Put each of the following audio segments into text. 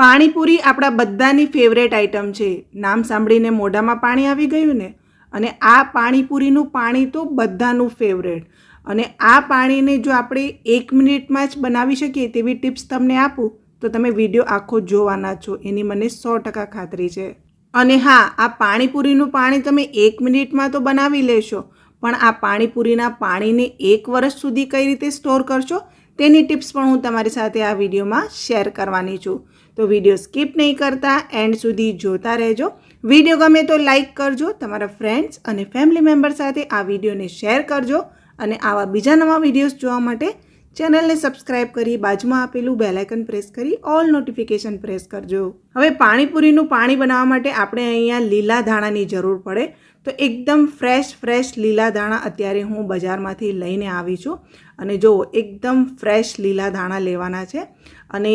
પાણીપુરી આપણા બધાની favourite item છે. નામ સાંભળીને મોઢામાં પાણી આવી ગયું ને? અને આ પાણીપુરીનું પાણી તો બધાનું ફેવરેટ અને આ પાણીને જો આપણે એક મિનિટમાં જ બનાવી શકીએ તેવી ટિપ્સ તમને આપું, તો તમે વીડિયો આખો જોવાના છો. એની મને સો ટકા ખાતરી છે. અને હા, આ પાણીપુરીનું પાણી તમે એક મિનિટમાં તો બનાવી લેશો, પણ આ પાણીપુરીના પાણીને એક વર્ષ સુધી કઈ રીતે સ્ટોર કરશો તેની ટિપ્સ પણ હું તમારી સાથે આ વિડીયોમાં શેર કરવાની છું. તો વીડિયો સ્કીપ નહીં કરતા એન્ડ સુધી જોતા રહેજો. વીડિયો ગમે તો લાઇક કરજો, તમારા ફ્રેન્ડ્સ અને ફેમિલી મેમ્બર સાથે આ વિડીયોને શેર કરજો અને આવા બીજા નવા વિડીયોઝ જોવા માટે ચેનલને સબસ્ક્રાઇબ કરી બાજુમાં આપેલું બેલાઇકન પ્રેસ કરી ઓલ નોટિફિકેશન પ્રેસ કરજો. હવે પાણીપુરીનું પાણી બનાવવા માટે આપણે અહીંયા લીલા ધાણાની જરૂર પડે. તો એકદમ ફ્રેશ ફ્રેશ લીલા ધાણા અત્યારે હું બજારમાંથી લઈને આવી છું. અને જુઓ, એકદમ ફ્રેશ લીલા ધાણા લેવાના છે. અને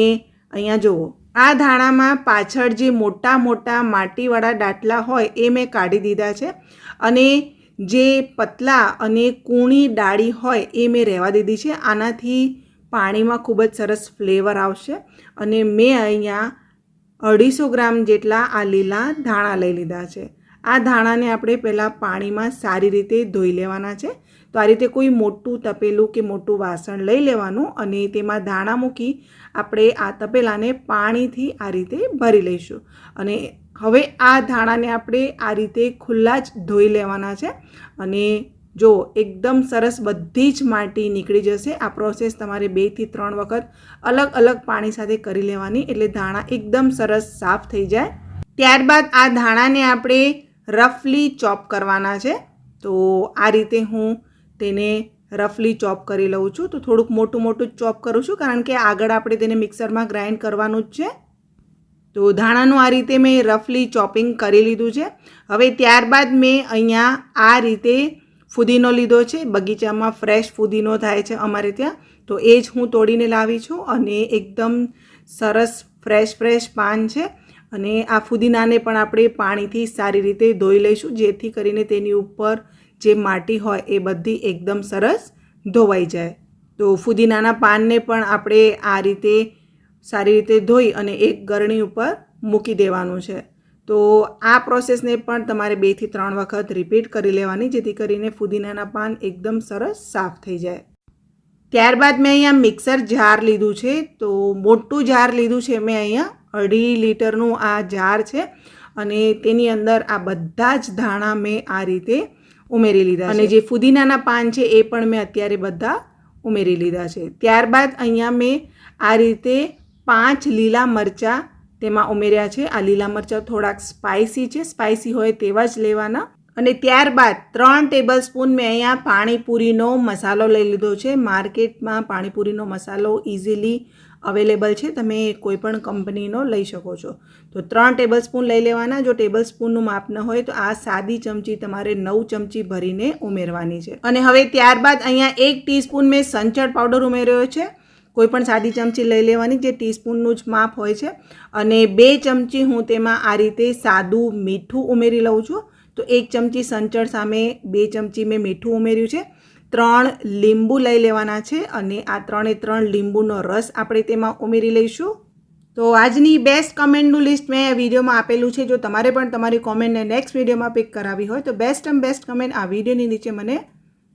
અહીંયા જુઓ આ ધાણામાં પાછળ જે મોટા મોટા માટીવાળા ડાટલા હોય એ મેં કાઢી દીધા છે અને જે પતલા અને કૂણી ડાળી હોય એ મેં રહેવા દીધી છે. આનાથી પાણીમાં ખૂબ જ સરસ ફ્લેવર આવશે અને મેં અહીંયા અઢીસો ગ્રામ જેટલા આ લીલા ધાણા લઈ લીધા છે. આ ધાણાને આપણે પહેલાં પાણીમાં સારી રીતે ધોઈ લેવાના છે. તો આ રીતે કોઈ મોટું તપેલું કે મોટું વાસણ લઈ લેવાનું અને તેમાં ધાણા મૂકી આપણે આ તપેલાને પાણીથી આ રીતે ભરી લઈશું. અને હવે આ ધાણાને આપણે આ રીતે ખુલ્લા જ ધોઈ લેવાના છે. અને જો એકદમ સરસ બધી જ માટી નીકળી જશે, આ પ્રોસેસ તમારે બેથી ત્રણ વખત અલગ અલગ પાણી સાથે કરી લેવાની એટલે ધાણા એકદમ સરસ સાફ થઈ જાય. ત્યારબાદ આ ધાણાને આપણે રફલી ચોપ કરવાના છે. તો આ રીતે હું તેને રફલી ચોપ કરી લઉં છું. તો થોડુંક મોટું મોટું જ ચોપ કરું છું, કારણ કે આગળ આપણે તેને મિક્સરમાં ગ્રાઇન્ડ કરવાનું જ છે. તો ધાણાનું આ રીતે મેં રફલી ચોપિંગ કરી લીધું છે. હવે ત્યારબાદ મેં અહીંયા આ રીતે ફુદીનો લીધો છે. બગીચામાં ફ્રેશ ફુદીનો થાય છે અમારે ત્યાં. તો એ જ હું તોડીને લાવી છું અને એકદમ સરસ ફ્રેશ ફ્રેશ પાન છે. અને આ ફુદીનાને પણ આપણે પાણીથી સારી રીતે ધોઈ લઈશું, જેથી કરીને તેની ઉપર જે માટી હોય એ બધી એકદમ સરસ ધોવાઈ જાય. તો ફુદીનાના પાનને પણ આપણે આ રીતે સારી રીતે ધોઈ અને એક ગરણી ઉપર મૂકી દેવાનું છે. તો આ પ્રોસેસને પણ તમારે બેથી ત્રણ વખત રિપીટ કરી લેવાની, જેથી કરીને ફુદીનાના પાન એકદમ સરસ સાફ થઈ જાય. ત્યારબાદ મેં અહીંયા મિક્સર જાર લીધું છે. તો મોટું જાર લીધું છે મેં અહીંયા. અઢી લીટરનું આ જાર છે અને તેની અંદર આ બધા જ ધાણા મેં આ રીતે ઉમેરી લીધા અને જે ફુદીનાના પાન છે એ પણ મેં અત્યારે બધા ઉમેરી લીધા છે. ત્યારબાદ અહીંયા મેં આ રીતે પાંચ લીલા મરચાં તેમાં ઉમેર્યા છે. આ લીલા મરચાં થોડાક સ્પાઇસી છે. સ્પાઇસી હોય તેવા જ લેવાના. અને ત્યારબાદ ત્રણ ટેબલ સ્પૂન મેં અહીંયા પાણીપુરીનો મસાલો લઈ લીધો છે. માર્કેટમાં પાણીપુરીનો મસાલો ઇઝીલી અવેલેબલ છે, તમે કોઈ પણ કંપનીનો લઈ શકો છો. તો ત્રણ ટેબલ સ્પૂન લઈ લેવાના, જો ટેબલ સ્પૂનનું માપ ન હોય તો આ સાદી ચમચી તમારે નવ ચમચી ભરીને ઉમેરવાની છે. અને હવે ત્યારબાદ અહીંયા એક ટીસ્પૂન મેં સંચળ પાવડર ઉમેર્યો છે. કોઈપણ સાદી ચમચી લઈ લેવાની, જે ટીસ્પૂનનું જ માપ હોય છે. અને બે ચમચી હું તેમાં આ રીતે સાદું મીઠું ઉમેરી લઉં છું. તો એક ચમચી સંચળ સામે બે ચમચી મેં મીઠું ઉમેર્યું છે. ત્રણ લીંબુ લઈ લેવાના છે અને આ ત્રણે ત્રણ લીંબુનો રસ આપણે તેમાં ઉમેરી લઈશું. તો આજની બેસ્ટ કમેન્ટનું લિસ્ટ મેં વિડીયોમાં આપેલું છે. જો તમારે પણ તમારી કોમેન્ટને નેક્સ્ટ વિડીયોમાં પિક કરાવી હોય તો બેસ્ટ એમ બેસ્ટ કમેન્ટ આ વિડીયોની નીચે મને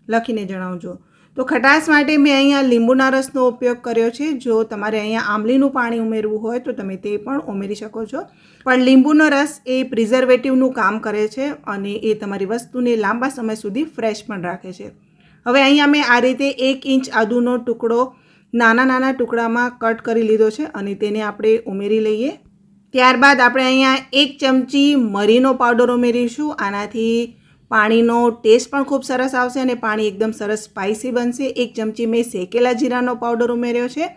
લખીને જણાવજો. તો ખટાશ માટે મેં અહીંયા લીંબુના રસનો ઉપયોગ કર્યો છે. જો તમારે અહીંયા આંબલીનું પાણી ઉમેરવું હોય તો તમે તે પણ ઉમેરી શકો છો. પણ લીંબુનો રસ એ પ્રિઝર્વેટિવનું કામ કરે છે અને એ તમારી વસ્તુને લાંબા સમય સુધી ફ્રેશ પણ રાખે છે. હવે અહીંયા મેં આ રીતે એક ઇંચ આદુનો ટુકડો નાના નાના ટુકડામાં કટ કરી લીધો છે અને તેને આપણે ઉમેરી લઈએ. ત્યારબાદ આપણે અહીંયા એક ચમચી મરીનો પાવડર ઉમેરીશું. આનાથી પાણીનો ટેસ્ટ પણ ખૂબ સરસ આવશે અને પાણી એકદમ સરસ સ્પાઇસી બનશે. એક ચમચી મેં શેકેલા જીરાનો પાવડર ઉમેર્યો છે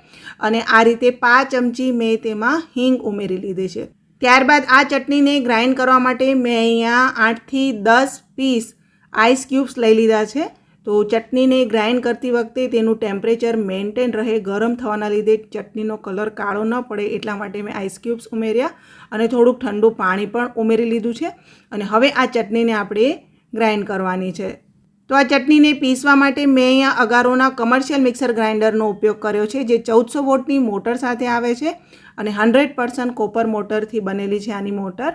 અને આ રીતે પાંચ ચમચી મેં તેમાં હિંગ ઉમેરી લીધી છે. ત્યારબાદ આ ચટણીને ગ્રાઇન્ડ કરવા માટે મેં અહીંયા આઠથી દસ પીસ આઈસ ક્યુબ્સ લઈ લીધા છે. તો ચટણીને ગ્રાઇન્ડ કરતી વખતે તેનું ટેમ્પરેચર મેન્ટેન રહે ગરમ થવાના લીધે ચટણીનો કલર કાળો ન પડે એટલા માટે મેં આઈસ ક્યુબ્સ ઉમેર્યા અને થોડુંક ઠંડુ પાણી પણ ઉમેરી લીધું છે. અને હવે આ ચટણીને આપણે ગ્રાઇન્ડ કરવાની છે. તો આ ચટણીને પીસવા માટે મેં અહીંયા અગારોના કમર્શિયલ મિક્સર ગ્રાઇન્ડરનો ઉપયોગ કર્યો છે, જે ચૌદસો વોટની મોટર સાથે આવે છે અને હંડ્રેડ પર્સન્ટ કોપર મોટરથી બનેલી છે આની મોટર.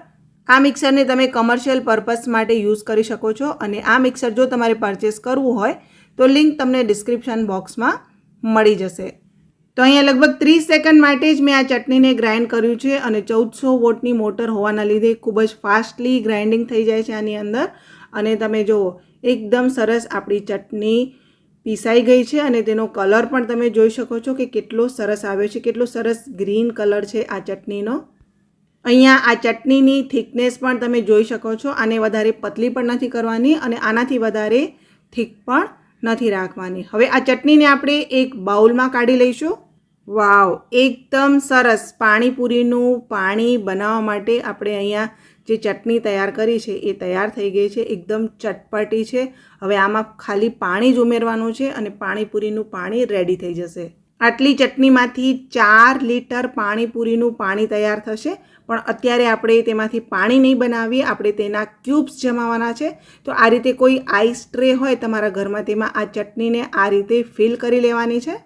આ મિક્સરને તમે કમર્શિયલ પર્પસ માટે યુઝ કરી શકો છો અને આ મિક્સર જો તમારે પરચેસ કરવું હોય તો લિંક તમને ડિસ્ક્રિપ્શન બોક્સમાં મળી જશે. તો અહીંયા લગભગ ત્રીસ સેકન્ડ માટે જ મેં આ ચટણીને ગ્રાઇન્ડ કર્યું છે અને ચૌદસો વોટની મોટર હોવાના લીધે ખૂબ જ ફાસ્ટલી ગ્રાઇન્ડિંગ થઈ જાય છે આની અંદર. અને તમે જુઓ એકદમ સરસ આપણી ચટણી પીસાઈ ગઈ છે અને તેનો કલર પણ તમે જોઈ શકો છો કે કેટલો સરસ આવ્યો છે, કેટલો સરસ ગ્રીન કલર છે આ ચટણીનો. અહીંયા આ ચટણીની થિકનેસ પણ તમે જોઈ શકો છો. આને વધારે પતલી પણ નથી કરવાની અને આનાથી વધારે થીક પણ નથી રાખવાની. હવે આ ચટણીને આપણે એક બાઉલમાં કાઢી લઈશું. વાવ, એકદમ સરસ પાણીપુરીનું પાણી બનાવવા માટે આપણે અહીંયા જે ચટણી તૈયાર કરી છે એ તૈયાર થઈ ગઈ છે. એકદમ ચટપટી છે. હવે આમાં ખાલી પાણી જ ઉમેરવાનું છે અને પાણીપુરીનું પાણી રેડી થઈ જશે. આટલી ચટણીમાંથી ચાર લીટર પાણીપુરીનું પાણી તૈયાર થશે. પણ અત્યારે આપણે તેમાંથી પાણી નહીં બનાવીએ, આપણે તેના ક્યુબ્સ જમાવાના છે. તો આ રીતે કોઈ આઈસ ટ્રે હોય તમારા ઘરમાં, તેમાં આ ચટણીને આ રીતે ફિલ કરી લેવાની છે.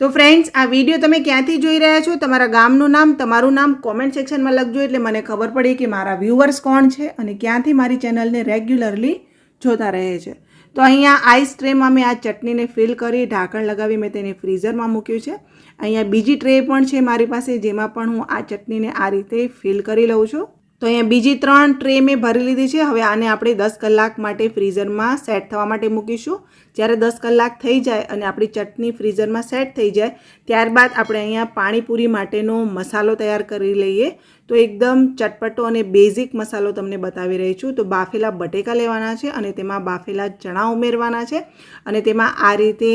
તો ફ્રેન્ડ્સ, આ વીડિયો તમે ક્યાંથી જોઈ રહ્યા છો? તમારા ગામનું નામ, તમારું નામ કોમેન્ટ સેક્શનમાં લખજો, એટલે મને ખબર પડી કે મારા વ્યૂવર્સ કોણ છે અને ક્યાંથી મારી ચેનલને રેગ્યુલરલી જોતા રહે છે. તો અહીંયા આઈસ ટ્રેમાં મેં આ ચટણીને ફિલ કરી, ઢાંકણ લગાવી, મેં તેને ફ્રીઝરમાં મૂક્યું છે. અહીંયા બીજી ટ્રે પણ છે મારી પાસે, જેમાં પણ હું આ ચટણીને આ રીતે ફિલ કરી લઉં છું. તો અહીંયા બીજી ત્રણ ટ્રે મેં ભરી લીધી છે. હવે આને આપણે દસ કલાક માટે ફ્રીઝરમાં સેટ થવા માટે મૂકીશું. જ્યારે દસ કલાક થઈ જાય અને આપણી ચટણી ફ્રીઝરમાં સેટ થઈ જાય, ત્યારબાદ આપણે અહીંયા પાણીપુરી માટેનો મસાલો તૈયાર કરી લઈએ. તો એકદમ ચટપટો અને બેઝિક મસાલો તમને બતાવી રહી છું. તો બાફેલા બટેકા લેવાના છે અને તેમાં બાફેલા ચણા ઉમેરવાના છે અને તેમાં આ રીતે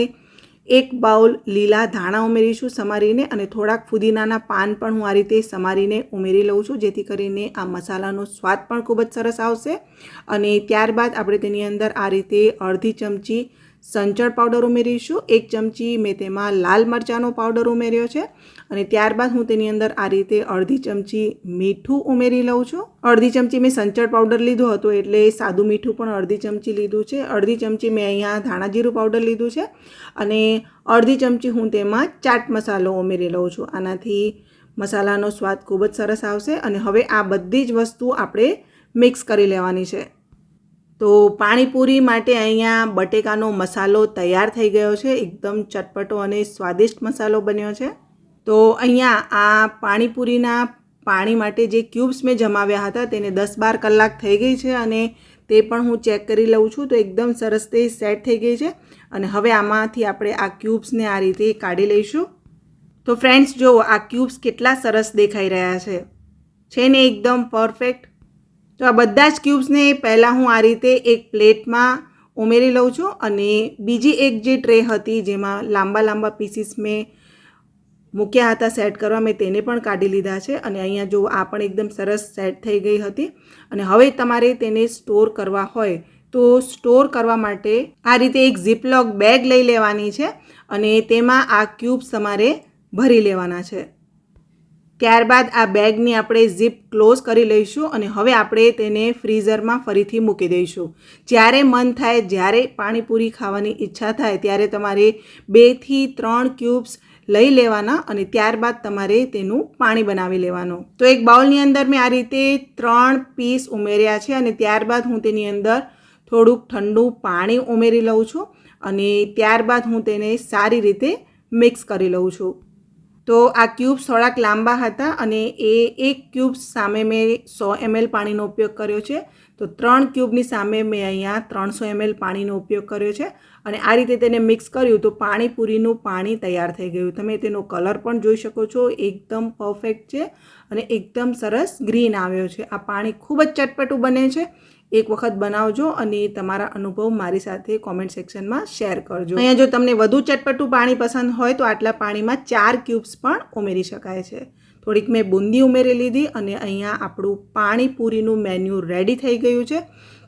એક બાઉલ લીલા ધાણા ઉમેરીશું સમારીને અને થોડાક ફુદીનાના પાન પણ હું આ રીતે સમારીને ઉમેરી લઉં છું, જેથી કરીને આ મસાલાનો સ્વાદ પણ ખૂબ જ સરસ આવશે. અને ત્યારબાદ આપણે તેની અંદર આ રીતે અડધી ચમચી સંચળ પાવડર ઉમેરીશું. એક ચમચી મેં તેમાં લાલ મરચાંનો પાવડર ઉમેર્યો છે. અને ત્યારબાદ હું તેની અંદર આ રીતે અડધી ચમચી મીઠું ઉમેરી લઉં છું. અડધી ચમચી મેં સંચળ પાવડર લીધો હતો એટલે સાદું મીઠું પણ અડધી ચમચી લીધું છે. અડધી ચમચી મેં અહીંયા ધાણા જીરું પાવડર લીધું છે. અને અડધી ચમચી હું તેમાં ચાટ મસાલો ઉમેરી લઉં છું. આનાથી મસાલાનો સ્વાદ ખૂબ જ સરસ આવશે. અને હવે આ બધી જ વસ્તુ આપણે મિક્સ કરી લેવાની છે. તો પાણીપુરી માટે અહીંયા બટેકાનો મસાલો તૈયાર થઈ ગયો છે. એકદમ ચટપટો અને સ્વાદિષ્ટ મસાલો બન્યો છે. તો અહીંયા આ પાણીપુરીના પાણી માટે જે ક્યુબ્સ મેં જમાવ્યા હતા તેને દસ બાર કલાક થઈ ગઈ છે અને તે પણ હું ચેક કરી લઉં છું તો એકદમ સરસ તે સેટ થઈ ગઈ છે. અને હવે આમાંથી આપણે આ ક્યુબ્સને આ રીતે કાઢી લઈશું. તો ફ્રેન્ડ્સ, જુઓ આ ક્યુબ્સ કેટલા સરસ દેખાઈ રહ્યા છે. છે ને એકદમ પરફેક્ટ તો આ બધા જ ક્યુબ્સને પહેલાં હું આ રીતે એક પ્લેટમાં ઉમેરી લઉં છું અને બીજી એક જે ટ્રે હતી જેમાં લાંબા લાંબા પીસીસ મેં મૂક્યા હતા સેટ કરવા, મેં તેને પણ કાઢી લીધા છે અને અહીંયા જો આ પણ એકદમ સરસ સેટ થઈ ગઈ હતી અને હવે તમારે તેને સ્ટોર કરવા હોય તો સ્ટોર કરવા માટે આ રીતે એક ઝીપલોક બેગ લઈ લેવાની છે અને તેમાં આ ક્યુબ્સ તમારે ભરી લેવાના છે. ત્યારબાદ આ બેગની આપણે ઝીપ ક્લોઝ કરી લઈશું અને હવે આપણે તેને ફ્રીઝરમાં ફરીથી મૂકી દઈશું. જ્યારે મન થાય, જ્યારે પાણીપુરી ખાવાની ઈચ્છા થાય, ત્યારે તમારે બેથી ત્રણ ક્યુબ્સ લઈ લેવાના અને ત્યારબાદ તમારે તેનું પાણી બનાવી લેવાનું. તો એક બાઉલની અંદર મેં આ રીતે ત્રણ પીસ ઉમેર્યા છે અને ત્યારબાદ હું તેની અંદર થોડુંક ઠંડુ પાણી ઉમેરી લઉં છું અને ત્યારબાદ હું તેને સારી રીતે મિક્સ કરી લઉં છું. તો આ ક્યુબ્સ થોડાક લાંબા હતા અને એ એક ક્યુબ્સ સામે મેં સો એમએલ પાણીનો ઉપયોગ કર્યો છે. તો ત્રણ ક્યુબની સામે મેં અહીંયા ત્રણસો એમએલ પાણીનો ઉપયોગ કર્યો છે અને આ રીતે તેને મિક્સ કર્યું તો પાણીપુરીનું પાણી તૈયાર થઈ ગયું. તમે તેનો કલર પણ જોઈ શકો છો. એકદમ પરફેક્ટ છે અને એકદમ સરસ ગ્રીન આવ્યો છે. આ પાણી ખૂબ જ ચટપટું બને છે. એક વખત બનાવજો અને તમારા અનુભવ મારી સાથે કોમેન્ટ સેક્શનમાં શેર કરજો. અહીંયા જો તમને વધુ ચટપટું પાણી પસંદ હોય તો આટલા પાણીમાં ચાર ક્યુબ્સ પણ ઉમેરી શકાય છે. થોડીક મેં બુંદી ઉમેરી લીધી અને અહીંયા આપણું પાણીપુરીનું મેન્યુ રેડી થઈ ગયું છે.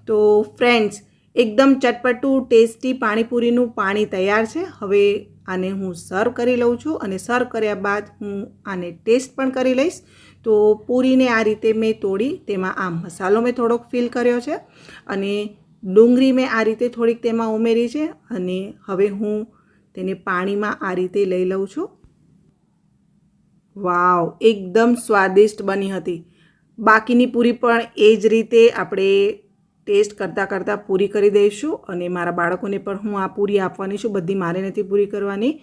તો ફ્રેન્ડ્સ એકદમ ચટપટું ટેસ્ટી પાણીપુરીનું પાણી તૈયાર છે. હવે આને હું સર્વ કરી લઉં છું અને સર્વ કર્યા બાદ હું આને ટેસ્ટ પણ કરી લઈશ. તો પૂરીને આ રીતે મેં તોડી તેમાં આ મસાલો મેં થોડોક ફિલ કર્યો છે અને ડુંગળી મેં આ રીતે થોડીક તેમાં ઉમેરી છે અને હવે હું તેને પાણીમાં આ રીતે લઈ લઉં છું. વાવ, એકદમ સ્વાદિષ્ટ બની હતી. બાકીની પૂરી પણ એ જ રીતે આપણે ટેસ્ટ કરતાં કરતાં પૂરી કરી દઈશું અને મારા બાળકોને પણ હું આ પૂરી આપવાની છું. બધી મારે નથી પૂરી કરવાની.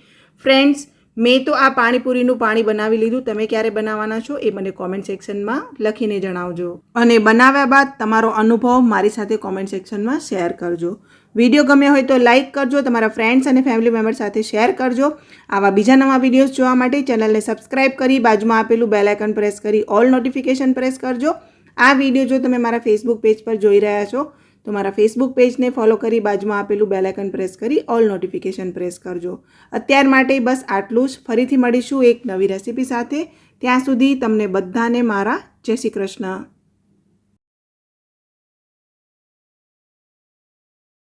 ફ્રેન્ડ્સ મેં તો આ પાણીપુરીનું પાણી બનાવી લીધું. તમે ક્યારે બનાવવાના છો એ મને કોમેન્ટ સેક્શનમાં લખીને જણાવજો. અને બનાવ્યા બાદ તમારો અનુભવ મારી સાથે કોમેન્ટ સેક્શનમાં શેર કરજો. વીડિયો ગમ્યો હોય તો લાઇક કરજો, તમારા ફ્રેન્ડ્સ અને ફેમિલી મેમ્બર સાથે શેર કરજો. આવા બીજા નવા વિડીયોઝ જોવા માટે ચેનલને સબસ્ક્રાઇબ કરી, બાજુમાં આપેલું બેલ પ્રેસ કરી ઓલ નોટિફિકેશન પ્રેસ કરજો. આ વીડિયો જો તમે મારા ફેસબુક પેજ પર જોઈ રહ્યા છો તો મારા ફેસબુક પેજને ફોલો કરી બાજુમાં આપેલું બેલાઇકન પ્રેસ કરી ઓલ નોટિફિકેશન પ્રેસ કરજો. અત્યાર માટે બસ આટલું જ. ફરીથી મળીશું એક નવી રેસીપી સાથે. ત્યાં સુધી તમને બધાને મારા જય શ્રી કૃષ્ણ.